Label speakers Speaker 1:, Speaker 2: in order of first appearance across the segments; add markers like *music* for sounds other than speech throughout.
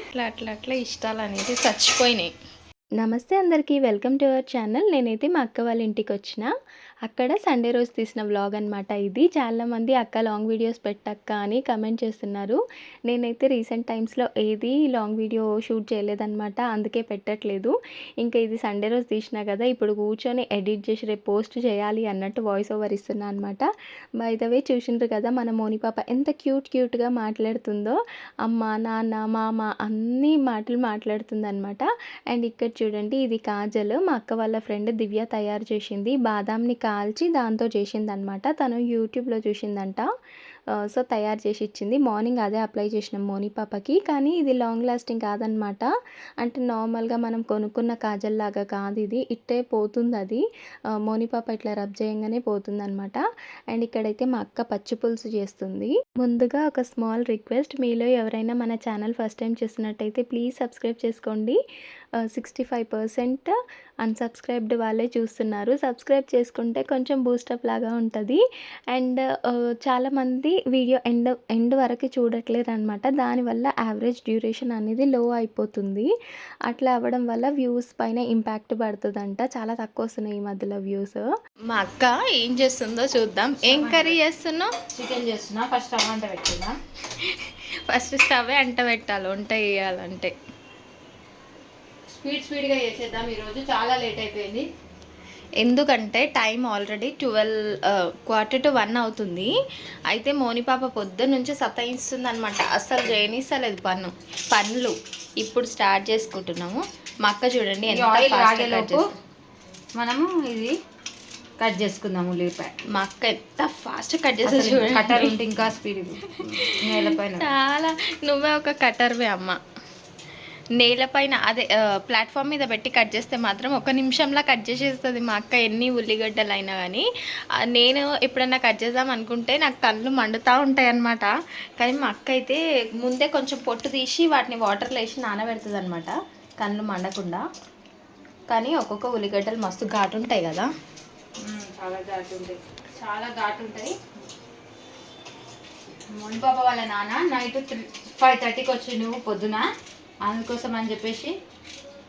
Speaker 1: అట్లా అట్లా అట్లా ఇష్టాలు అనేది చచ్చిపోయినాయి.
Speaker 2: నమస్తే అందరికీ వెల్కమ్ టు అవర్ ఛానల్. నేనైతే మా అక్క వాళ్ళ ఇంటికి వచ్చిన. అక్కడ సండే రోజు తీసిన వ్లాగ్ అనమాట ఇది. చాలామంది అక్క లాంగ్ వీడియోస్ పెట్టక్క అని కమెంట్ చేస్తున్నారు. నేనైతే రీసెంట్ టైమ్స్లో ఏది లాంగ్ వీడియో షూట్ చేయలేదన్నమాట అందుకే పెట్టట్లేదు. ఇంకా ఇది సండే రోజు తీసినా కదా ఇప్పుడు కూర్చొని ఎడిట్ చేసి రేపు పోస్ట్ చేయాలి అన్నట్టు వాయిస్ ఓవర్ ఇస్తున్నా అనమాట బై ద వే చూసిండ్రు కదా మన మోని పాప ఎంత క్యూట్ క్యూట్గా మాట్లాడుతుందో అమ్మ నాన్న మామ అన్ని మాటలు మాట్లాడుతుందనమాట అండ్ ఇక్కడ చూడండి ఇది కాజల్ మా అక్క వాళ్ళ ఫ్రెండ్ దివ్య తయారు చేసింది. బాదాంని కా కాల్చి దాంతో చేసింది అనమాట తను యూట్యూబ్లో చూసిందంట. సో తయారు చేసి ఇచ్చింది. మార్నింగ్ అదే అప్లై చేసినాం మోని పాపకి. కానీ ఇది లాంగ్ లాస్టింగ్ కాదనమాట అంటే నార్మల్గా మనం కొనుక్కున్న కాజల్ లాగా కాదు ఇది. ఇట్టే పోతుంది అది. మోనిపాప మోని పాప ఇట్లా రబ్ చేయంగానే పోతుంది అనమాట అండ్ ఇక్కడైతే మా అక్క పచ్చి పులుసు చేస్తుంది. ముందుగా ఒక స్మాల్ రిక్వెస్ట్. మీలో ఎవరైనా మన ఛానల్ ఫస్ట్ టైం చూస్తున్నట్టయితే ప్లీజ్ సబ్స్క్రైబ్ చేసుకోండి. సిక్స్టీ ఫైవ్ పర్సెంట్ అన్సబ్స్క్రైబ్డ్ వాళ్ళే చూస్తున్నారు. సబ్స్క్రైబ్ చేసుకుంటే కొంచెం బూస్టప్ లాగా ఉంటుంది. అండ్ చాలామంది వీడియో ఎండ్ ఎండ్ వరకు చూడట్లేరు అనమాట దానివల్ల యావరేజ్ డ్యూరేషన్ అనేది లో అయిపోతుంది. అట్లా అవ్వడం వల్ల వ్యూస్ పైన ఇంపాక్ట్ పడుతుందంట. చాలా తక్కువ వస్తున్నాయి ఈ మధ్యలో వ్యూస్
Speaker 1: మా అక్క ఏం చేస్తుందో చూద్దాం. ఏం కర్రీ చేస్తున్నావు?
Speaker 3: చికెన్ చేస్తున్నా. ఫస్ట్ టమాటా పెట్టుకుందా *laughs*
Speaker 1: ఫస్ట్ స్టవ్ అంట పెట్టాలి. వంట వేయాలంటే
Speaker 3: స్పీడ్ స్పీడ్గా చేసేద్దాం. ఈరోజు చాలా లేట్ అయిపోయింది.
Speaker 1: ఎందుకంటే time already twelve quarter to one అవుతుంది. అయితే మోని పాప పొద్దు నుంచి సతాయిస్తుంది అనమాట అస్సలు చేయనిస్తలేదు పన్ను పనులు ఇప్పుడు స్టార్ట్ చేసుకుంటున్నాము. మా అక్క చూడండి ఎంత.
Speaker 3: మనము ఇది కట్ చేసుకుందాం ఉల్లిపాయ.
Speaker 1: మా అక్క ఎంత ఫాస్ట్ కట్
Speaker 3: కట్టర్
Speaker 1: చూడండి.
Speaker 3: ఉంటే ఇంకా స్పీడ్. నేలపైన
Speaker 1: చాలా నువ్వే ఒక కటర్వే అమ్మ. నేలపైన అదే ప్లాట్ఫామ్ మీద పెట్టి కట్ చేస్తే మాత్రం ఒక నిమిషంలో కట్ చేసేస్తుంది మా అక్క ఎన్ని ఉల్లిగడ్డలు అయినా కానీ నేను ఎప్పుడన్నా కట్ చేద్దాం అనుకుంటే నాకు కళ్ళు మండుతూ ఉంటాయి అనమాట కానీ మా అక్క అయితే ముందే కొంచెం పొట్టు తీసి వాటిని వాటర్లో వేసి నానబెడుతుంది అనమాట కళ్ళు మండకుండా. కానీ ఒక్కొక్క ఉల్లిగడ్డలు మస్తు ఘాటు ఉంటాయి కదా
Speaker 3: చాలా ఘాటు ఉంటాయి చాలా ఘాటు ఉంటాయి మునిపాప వాళ్ళ నాన్న నైట్ త్రీ ఫైవ్ థర్టీకి వచ్చి నువ్వు పొద్దున? అందుకోసం అని చెప్పేసి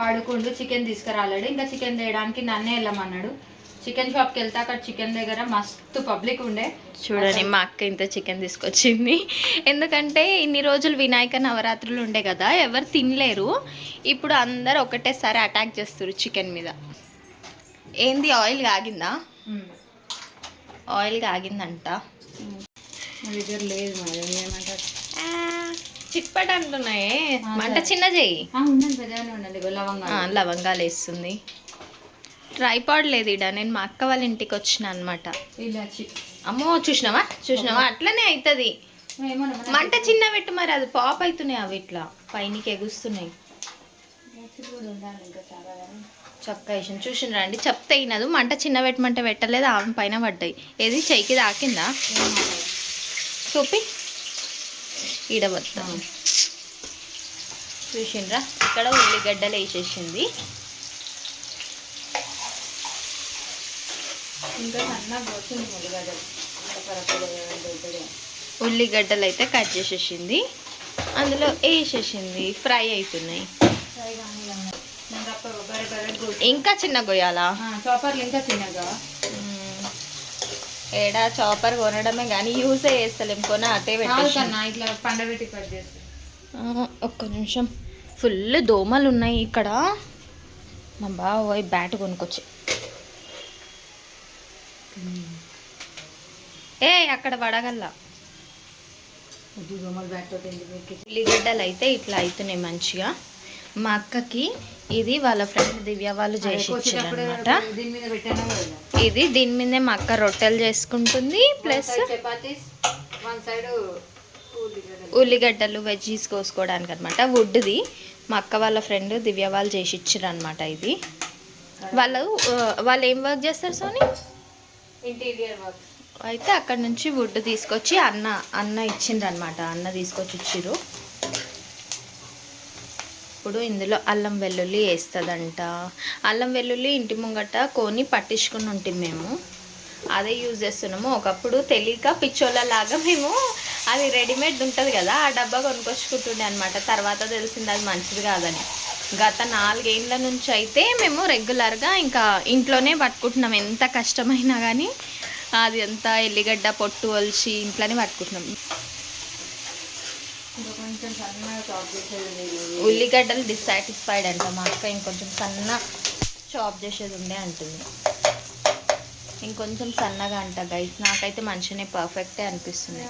Speaker 3: పడుకుండు చికెన్ తీసుకురాలేడు. ఇంకా చికెన్ తేయడానికి నన్నే వెళ్ళమన్నాడు. చికెన్ షాప్కి వెళ్తే అక్కడ చికెన్ దగ్గర మస్తు పబ్లిక్ ఉండే.
Speaker 1: చూడండి మా అక్క ఇంత చికెన్ తీసుకొచ్చింది. ఎందుకంటే ఇన్ని రోజులు వినాయక నవరాత్రులు ఉండే కదా ఎవరు తినలేరు. ఇప్పుడు అందరు ఒకటేసారి అటాక్ చేస్తారు చికెన్ మీద. ఏంది ఆయిల్ కాగిందా? ఆయిల్ కాగిందంట.
Speaker 3: లేదు మరి ఏమంటారు?
Speaker 1: చిట్పట అంటున్నాయే మంట చిన్న చెయ్యి లవంగాలు. వేస్తుంది ట్రైపాడ్ లేదు ఇడ నేను మా అక్క వాళ్ళ ఇంటికి వచ్చిన అనమాట అమ్మో చూసినావా? చూసినావా? అట్లనే అవుతుంది మంట చిన్న పెట్టు మరి అది పాప్ అవుతున్నాయి అవి ఇట్లా. పైనకి ఎగుస్తున్నాయి. చక్క వేసిన చూసిన రండి చెప్తే అయినదు మంట చిన్న పెట్టమంటే పెట్టలేదు ఆమె పైన పడ్డాయి. ఏది చెయ్యికి దాకిందా? చూపి. ఈడ చూసిండ్రా? ఇక్కడ ఉల్లిగడ్డలు వేసేసింది.
Speaker 3: ఇంకా.
Speaker 1: ఉల్లిగడ్డలు. అయితే కట్ చేసేసింది. అందులో వేసేసింది. ఫ్రై అవుతున్నాయి.
Speaker 3: ఇంకా
Speaker 1: చిన్న గొయ్యాలా
Speaker 3: చాపర్లు ఇంకా చిన్నగా.
Speaker 1: ఏడా చాపర్ కొనడమే కానీ యూజే చేస్తలేం. కొన అటే
Speaker 3: కన్నా ఇట్లా పండబెట్టి కట్ చేస్తే.
Speaker 1: ఒక్క నిమిషం. ఫుల్ దోమలు ఉన్నాయి ఇక్కడ. మా బావ బ్యాట్ కొనుక్కొచ్చి. ఏ అక్కడ
Speaker 3: ఎక్కించి.
Speaker 1: ఉల్లిగడ్డలు అయితే ఇట్లా అవుతున్నాయి మంచిగా. మా అక్కకి ఇది వాళ్ళ ఫ్రెండ్ దివ్య వాళ్ళు చేసి ఇచ్చారనమాట ఇది దీని మీదే మా అక్క రొట్టెలు చేసుకుంటుంది ప్లస్ ఉల్లిగడ్డలు. వెజ్జీస్ కోసుకోవడానికి అనమాట వుడ్ది మా అక్క వాళ్ళ ఫ్రెండ్ దివ్య వాళ్ళు చేసి ఇచ్చారు అనమాట ఇది వాళ్ళు వాళ్ళు ఏం వర్క్ చేస్తారు సోని
Speaker 3: ఇంటీరియర్ వర్క్.
Speaker 1: అయితే అక్కడ నుంచి వుడ్ తీసుకొచ్చి అన్న అన్న ఇచ్చిండ్రు అనమాట అన్న తీసుకొచ్చి ఇచ్చిర్రు. అప్పుడు ఇందులో అల్లం వెల్లుల్లి వేస్తుందంట. అల్లం వెల్లుల్లి ఇంటి ముంగట కొని పట్టించుకుని ఉంటాం మేము. అదే యూజ్ చేస్తున్నాము. ఒకప్పుడు తెలియక పిచ్చోళ్ళలాగా మేము అది రెడీమేడ్ ఉంటుంది కదా ఆ డబ్బా కొనుక్కొచ్చుకుంటుండే అనమాట తర్వాత తెలిసింది అది మంచిది కాదని. గత నాలుగేళ్ళ నుంచి అయితే మేము రెగ్యులర్గా ఇంకా ఇంట్లోనే పట్టుకుంటున్నాం. ఎంత కష్టమైనా కానీ అది అంతా ఎల్లిగడ్డ పొట్టు ఒలిచి ఇంట్లోనే పట్టుకుంటున్నాం.
Speaker 3: కొంచెం
Speaker 1: ఉల్లిగడ్డలు డిస్సాటిస్ఫైడ్ అంట. మా అక్క ఇంకొంచెం సన్న చాప్ చేసేది ఉండే అంటుంది. ఇంకొంచెం సన్నగా అంట గైస్ నాకైతే మంచిగానే పర్ఫెక్టే అనిపిస్తుంది.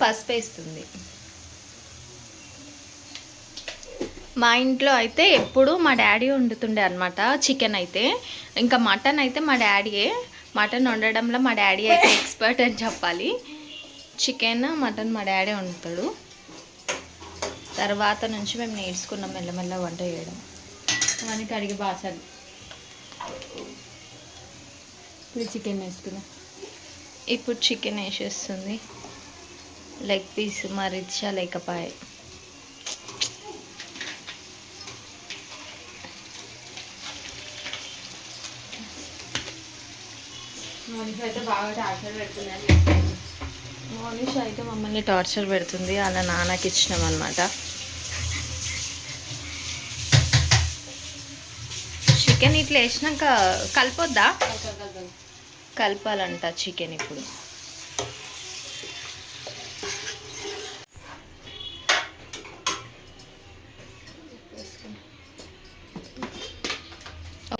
Speaker 1: పసుపు వేస్తుంది. మా ఇంట్లో అయితే ఎప్పుడు మా డాడీ వండుతుండే అనమాట చికెన్ అయితే. ఇంకా మటన్ అయితే మా డాడీయే మటన్ వండడంలో మా డాడీ అయితే *laughs* ఎక్స్పర్ట్ అని చెప్పాలి. చికెన్ మటన్ మా డాడీ వండుతాడు. తర్వాత నుంచి మేము నేర్చుకున్నాం మెల్లమెల్ల వంట చేయడం.
Speaker 3: అవన్నీ కడిగి బాసాలి ఇప్పుడు చికెన్ వేసుకున్నా.
Speaker 1: ఇప్పుడు చికెన్ వేసేస్తుంది. లెగ్ పీస్ మరిచ లేకపాయ.
Speaker 3: మనిషి అయితే బాగా టార్చర్ పెడుతున్నాను
Speaker 1: మోనిష్ అయితే మమ్మల్ని టార్చర్ పెడుతుంది అలా నాన్నకి ఇచ్చినాం అనమాట చికెన్ ఇట్లా వేసినాక కలిపొద్దా? కలపాలంట చికెన్ ఇప్పుడు.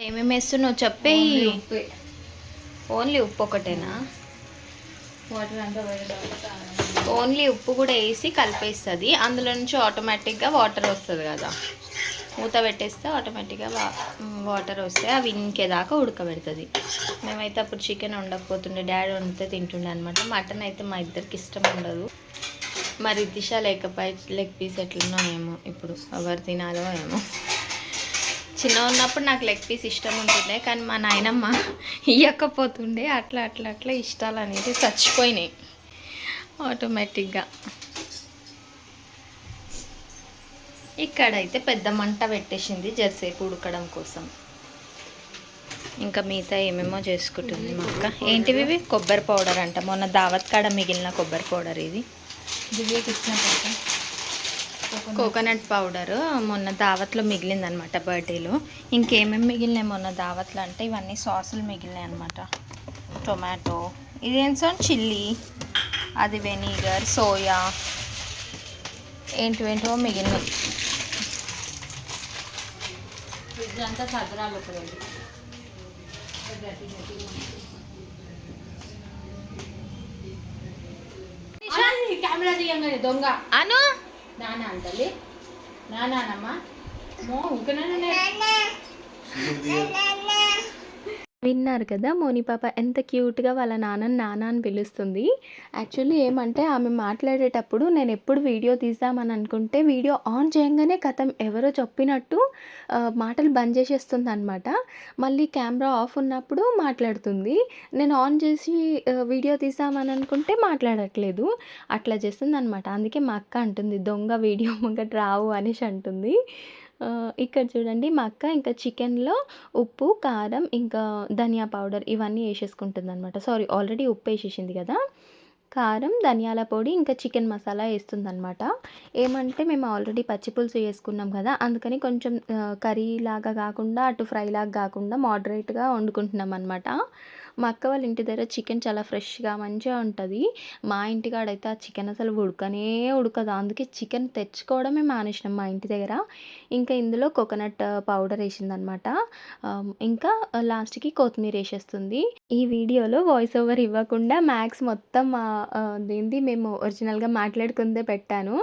Speaker 1: ఏమేమి వేస్తున్నావు?
Speaker 3: ఉప్పు.
Speaker 1: ఓన్లీ ఉప్పు ఒకటేనా?
Speaker 3: వాటర్ అంతా
Speaker 1: ఓన్లీ ఉప్పు కూడా వేసి కలిపేస్తుంది. అందులో నుంచి ఆటోమేటిక్గా వాటర్ వస్తుంది కదా. మూత పెట్టేస్తే ఆటోమేటిక్గా వాటర్ వస్తే అవి ఇంకేదాకా ఉడకబెడుతుంది. మేమైతే అప్పుడు చికెన్ వండకపోతుండే. డాడీ వండితే తింటుండే అనమాట మటన్ అయితే మా ఇద్దరికి ఇష్టం ఉండదు. మరి దిశ లేకపోయి లెగ్ పీస్ ఎట్లున్నో ఏమో ఇప్పుడు. ఎవరు తినాలో ఏమో. చిన్న ఉన్నప్పుడు నాకు లెగ్ పీస్ ఇష్టం ఉంటుండే కానీ మా నాయనమ్మ ఇవ్వకపోతుండే అట్లా అట్లా అట్లా ఇష్టాలు అనేది చచ్చిపోయినాయి ఆటోమేటిక్గా. ఇక్కడైతే పెద్ద మంట పెట్టేసింది జరసేపు ఉడకడం కోసం. ఇంకా మిగతా ఏమేమో చేసుకుంటుంది మా అక్క. ఏంటివి ఇవి? కొబ్బరి పౌడర్ అంట. మొన్న దావత్ కాడ మిగిలిన కొబ్బరి పౌడర్ ఇది.
Speaker 3: దివ్యకి ఇచ్చిన
Speaker 1: కోకోనట్ పౌడర్ మొన్న దావత్లో మిగిలిందనమాట బర్త్డేలో. ఇంకేమేమి మిగిలినాయి మొన్న దావత్లో అంటే ఇవన్నీ సాసులు మిగిలినాయి అనమాట టొమాటో ఇదేం సార్? చిల్లీ అది వెనిగర్ సోయా ఏంటివేంటో మిగిలినాయి.
Speaker 3: ఫ్రిడ్జ్ అంతా సదరాలు ఇప్పుడు కెమెరా తీయంగానే దొంగ.
Speaker 1: అను?
Speaker 3: నాన్న అంటది నాన్నమ్మా మో ఊకనే
Speaker 4: విన్నారు కదా! మోని పాప ఎంత క్యూట్గా వాళ్ళ నాన్నని నాన్న అని పిలుస్తుంది. యాక్చువల్లీ ఏమంటే ఆమె మాట్లాడేటప్పుడు నేను ఎప్పుడు వీడియో తీద్దామని అనుకుంటే వీడియో ఆన్ చేయగానే కథం ఎవరో చెప్పినట్టు మాటలు బంద్ చేసేస్తుంది అనమాట మళ్ళీ కెమెరా ఆఫ్ ఉన్నప్పుడు మాట్లాడుతుంది. నేను ఆన్ చేసి వీడియో తీసామని అనుకుంటే మాట్లాడట్లేదు. అట్లా చేస్తుంది అనమాట అందుకే మా అక్క అంటుంది దొంగ వీడియో ముంగట రావు అనేసి అంటుంది. ఇక్కడ చూడండి మా అక్క ఇంకా చికెన్లో ఉప్పు కారం ఇంకా ధనియా పౌడర్ ఇవన్నీ వేసేసుకుంటుంది అనమాట సారీ ఆల్రెడీ ఉప్పు వేసేసింది కదా. కారం ధనియాల పొడి ఇంకా చికెన్ మసాలా వేస్తుంది అనమాట ఏమంటే మేము ఆల్రెడీ పచ్చిపులుసు వేసుకున్నాం కదా అందుకని కొంచెం కర్రీ లాగా కాకుండా అటు ఫ్రై లాగా కాకుండా మోడరేట్గా వండుకుంటున్నాం అనమాట మా అక్క వాళ్ళ ఇంటి దగ్గర చికెన్ చాలా ఫ్రెష్గా మంచిగా ఉంటుంది. మా ఇంటి కాడైతే ఆ చికెన్ అసలు ఉడకనే ఉడకదు. అందుకే చికెన్ తెచ్చుకోవడమే మానేసినాం మా ఇంటి దగ్గర. ఇంకా ఇందులో కోకోనట్ పౌడర్ వేసిందనమాట. ఇంకా లాస్ట్కి కొత్తిమీర వేసేస్తుంది. ఈ వీడియోలో వాయిస్ ఓవర్ ఇవ్వకుండా మ్యాక్స్ మొత్తం ఏంది మేము ఒరిజినల్గా మాట్లాడుకుందే పెట్టాను.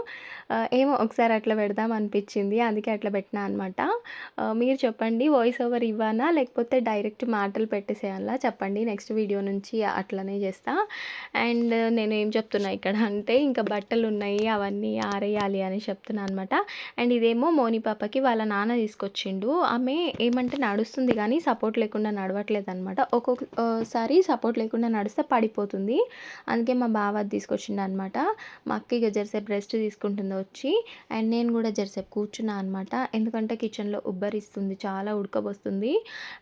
Speaker 4: ఏమో ఒకసారి అట్లా పెడదాం అనిపించింది. అందుకే అట్లా పెట్టినా అనమాట మీరు చెప్పండి వాయిస్ ఓవర్ ఇవ్వనా? లేకపోతే డైరెక్ట్ మాటలు పెట్టేసేయాలా? చెప్పండి.
Speaker 1: నెక్స్ట్ వీడియో నుంచి అట్లనే చేస్తా. అండ్ నేను ఏం చెప్తున్నా ఇక్కడ అంటే ఇంకా బట్టలు ఉన్నాయి అవన్నీ ఆరేయాలి అని చెప్తున్నా అనమాట అండ్ ఇదేమో మోని పాపకి వాళ్ళ నాన్న తీసుకొచ్చిండు. ఆమె ఏమంటే నడుస్తుంది కానీ సపోర్ట్ లేకుండా నడవట్లేదు అనమాట ఒక్కొక్కసారి సపోర్ట్ లేకుండా నడిస్తే పడిపోతుంది. అందుకే మా బావ తీసుకొచ్చిండు అనమాట మా అక్క ఇక జరసేపు రెస్ట్ తీసుకుంటుంది వచ్చి. అండ్ నేను కూడా జరసేపు కూర్చున్నా అనమాట ఎందుకంటే కిచెన్లో ఉబ్బరిస్తుంది చాలా ఉడకబోస్తుంది.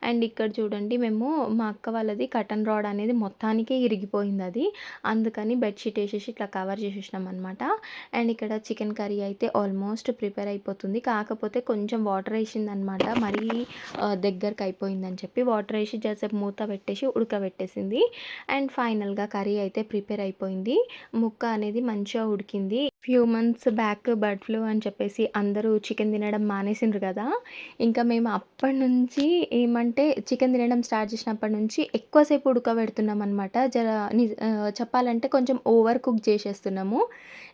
Speaker 1: అండ్ ఇక్కడ చూడండి మేము మా అక్క వాళ్ళది కటన్ రాడ్ అనేది మొత్తానికే ఇరిగిపోయింది అది. అందుకని బెడ్షీట్ వేసేసి ఇట్లా కవర్ చేసేసినాం అనమాట అండ్ ఇక్కడ చికెన్ కర్రీ అయితే ఆల్మోస్ట్ ప్రిపేర్ అయిపోతుంది. కాకపోతే కొంచెం వాటర్ వేసిందనమాట మరీ దగ్గరకు అయిపోయిందని చెప్పి వాటర్ వేసి జసేపు మూత పెట్టేసి ఉడకబెట్టేసింది. అండ్ ఫైనల్గా కర్రీ అయితే ప్రిపేర్ అయిపోయింది. ముక్క అనేది మంచిగా ఉడికింది. Few months back bird flu అని చెప్పేసి అందరూ చికెన్ తినడం మానేసిండ్రు కదా. ఇంకా మేము అప్పటి నుంచి ఏమంటే చికెన్ తినడం స్టార్ట్ చేసినప్పటి నుంచి ఎక్కువసేపు ఉడకబెడుతున్నాం అనమాట జర చెప్పాలంటే కొంచెం ఓవర్ కుక్ చేసేస్తున్నాము.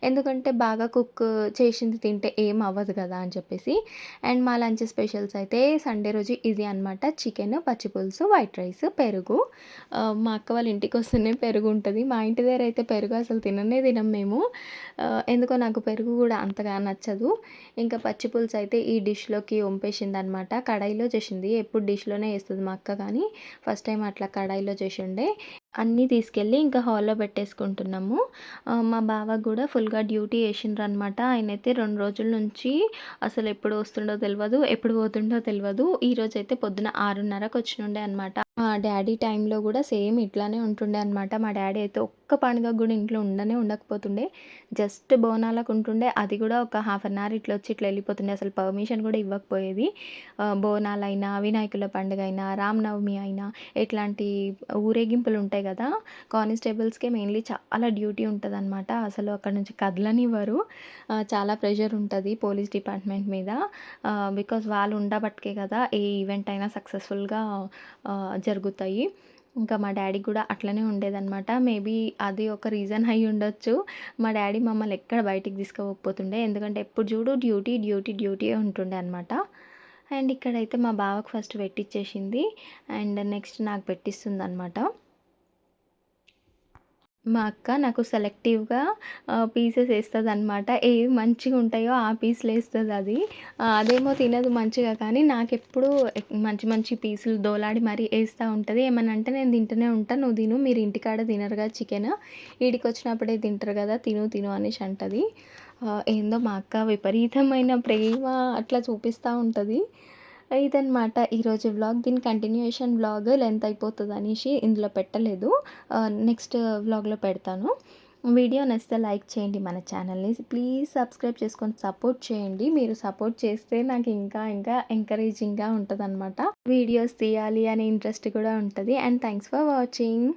Speaker 1: ఎందుకంటే బాగా కుక్ చేసింది తింటే ఏం అవ్వదు కదా అని చెప్పేసి. అండ్ మా లంచ్ స్పెషల్స్ అయితే సండే రోజు ఇది అనమాట చికెన్ పచ్చి పులుసు వైట్ రైస్ పెరుగు. మా అక్క వాళ్ళ ఇంటికి వస్తేనే పెరుగు ఉంటుంది. మా ఇంటి దగ్గర అయితే పెరుగు అసలు తిననే తినం మేము. ఎందుకో నాకు పెరుగు కూడా అంతగా నచ్చదు. ఇంకా పచ్చి పులుసు అయితే ఈ డిష్లోకి వంపేసింది అనమాట కడాయిలో చేసింది. ఎప్పుడు డిష్లోనే వేస్తుంది మా అక్క కానీ ఫస్ట్ టైం అట్లా కడాయిలో చేసిండే. అన్నీ తీసుకెళ్ళి ఇంకా హాల్లో పెట్టేసుకుంటున్నాము. మా బావ కూడా ఫుల్గా డ్యూటీ వేసిండ్రు అనమాట ఆయన అయితే రెండు రోజుల నుంచి అసలు ఎప్పుడు వస్తుండో తెలియదు ఎప్పుడు పోతుండో తెలియదు ఈరోజు అయితే పొద్దున ఆరున్నరకు వచ్చినుండే అనమాట మా డాడీ టైంలో కూడా సేమ్ ఇట్లానే ఉంటుండే అనమాట మా డాడీ అయితే ఒక్క పండుగ కూడా ఇంట్లో ఉండనే ఉండకపోతుండే. జస్ట్ బోనాలకు ఉంటుండే. అది కూడా ఒక హాఫ్ అన్ అవర్ ఇట్లా వచ్చి ఇట్లా వెళ్ళిపోతుండే. అసలు పర్మిషన్ కూడా ఇవ్వకపోయేది. బోనాలైనా వినాయకుల పండుగ అయినా రామనవమి అయినా ఇట్లాంటి ఊరేగింపులు ఉంటాయి కదా. కానిస్టేబుల్స్కే మెయిన్లీ చాలా డ్యూటీ ఉంటుంది అనమాట అసలు అక్కడ నుంచి కదలనివ్వరు. చాలా ప్రెషర్ ఉంటుంది పోలీస్ డిపార్ట్మెంట్ మీద. బికాస్ వాళ్ళు ఉండబట్టే కదా ఏ ఈవెంట్ అయినా సక్సెస్ఫుల్గా జరుగుతాయి. ఇంకా మా డాడీ కూడా అట్లనే ఉండేదన్నమాట. మేబీ అది ఒక రీజన్ అయి ఉండొచ్చు. మా డాడీ మమ్మల్ని ఎక్కడ బయటికి తీసుకోకపోతుండే ఎందుకంటే ఎప్పుడు చూడు డ్యూటీ డ్యూటీ డ్యూటీ ఉంటుండే అనమాట అండ్ ఇక్కడైతే మా బావకు ఫస్ట్ పెట్టించేసింది అండ్ నెక్స్ట్ నాకు పెట్టిస్తుంది అనమాట మా అక్క నాకు సెలెక్టివ్గా పీసెస్ వేస్తుంది అనమాట ఏవి మంచిగా ఉంటాయో ఆ పీసులు వేస్తుంది అది. అదేమో తినదు మంచిగా కానీ నాకు ఎప్పుడు మంచి మంచి పీసులు దోలాడి మరీ వేస్తూ ఉంటుంది. ఏమని అంటే నేను తింటూనే ఉంటాను నువ్వు తిను మీరు ఇంటికాడ తినరుగా చికెన్. వీడికి వచ్చినప్పుడే తింటారు కదా తిను తిను అనేసి అంటది. ఏందో మా అక్క విపరీతమైన ప్రేమ అట్లా చూపిస్తూ ఉంటుంది. ఇదనమాట ఈరోజు వ్లాగ్. దీని కంటిన్యూషన్ వ్లాగ్ లెంత్ అయిపోతుంది అనేసి ఇందులో పెట్టలేదు. నెక్స్ట్ వ్లాగ్లో పెడతాను. వీడియో నచ్చితే లైక్ చేయండి మన ఛానల్ని. ప్లీజ్ సబ్స్క్రైబ్ చేసుకొని సపోర్ట్ చేయండి. మీరు సపోర్ట్ చేస్తే నాకు ఇంకా ఇంకా ఎంకరేజింగ్గా ఉంటుంది అనమాట వీడియోస్ తీయాలి అనే ఇంట్రెస్ట్ కూడా ఉంటుంది. And thanks for watching